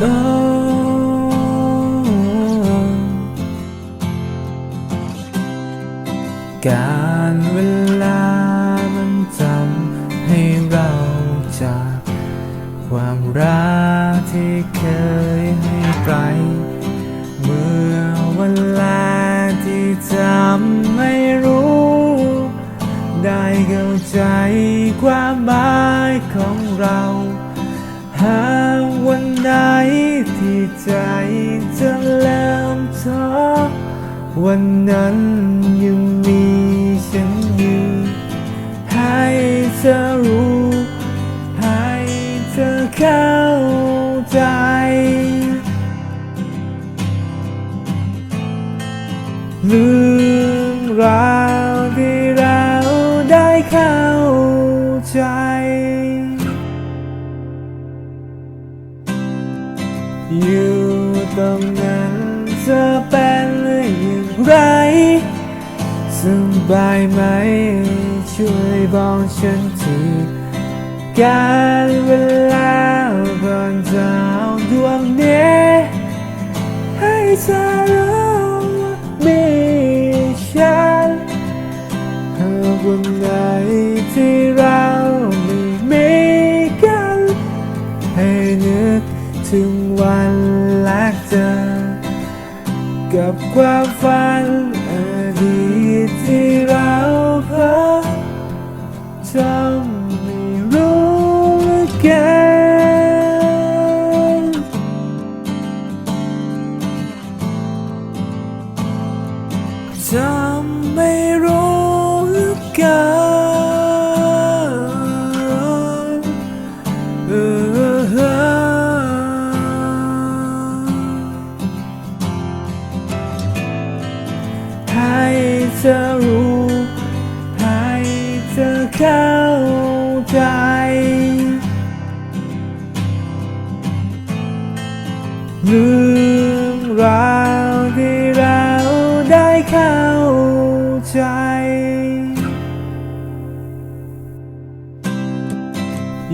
การเวลามันจำให้เราจากความรักที่เคยให้ไปเมื่อวันแรกที่จำไม่รู้ ได้เข้าใจความหมายของเราหา ไหนที่ใจจะเริ่มท้อวันนั้นยังมีฉันอยู่ให้เธอรู้ ให้เธอเข้าใจเรื่องรา อยู่ตรงนั้นจะเป็นอย่างไรสบายไหม ช่วยบอกฉันทีการเวลาก่อนจะเอาดวงนี้ให้เธอรู้ว่ามีฉันหากวันไหนที่เราไม่มีกันให้นึก ถึงวันแรกเจอกับความฝันอดีตที่เราพบจำไม่รู้เกินจำไม่รู้ เธอรู้ให้เธอเข้าใจ เรื่องราวที่เราได้เข้าใจ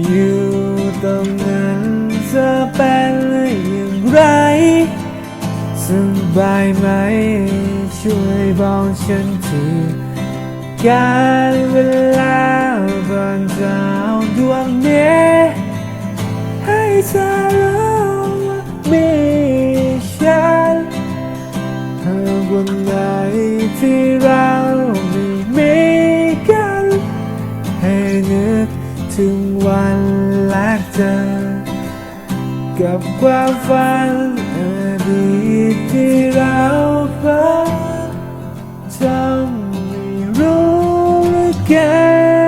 อยู่ตรงนั้นจะเป็นอย่างไร สบายไหม ช่วยบอกฉันทีการเวลาก่อนจะเอาดวงนี้ให้เธอรู้ว่ามีฉันหากวันไหนที่เราไม่มีกัน ให้นึกถึงวันแรกเจอกับความฝัน again.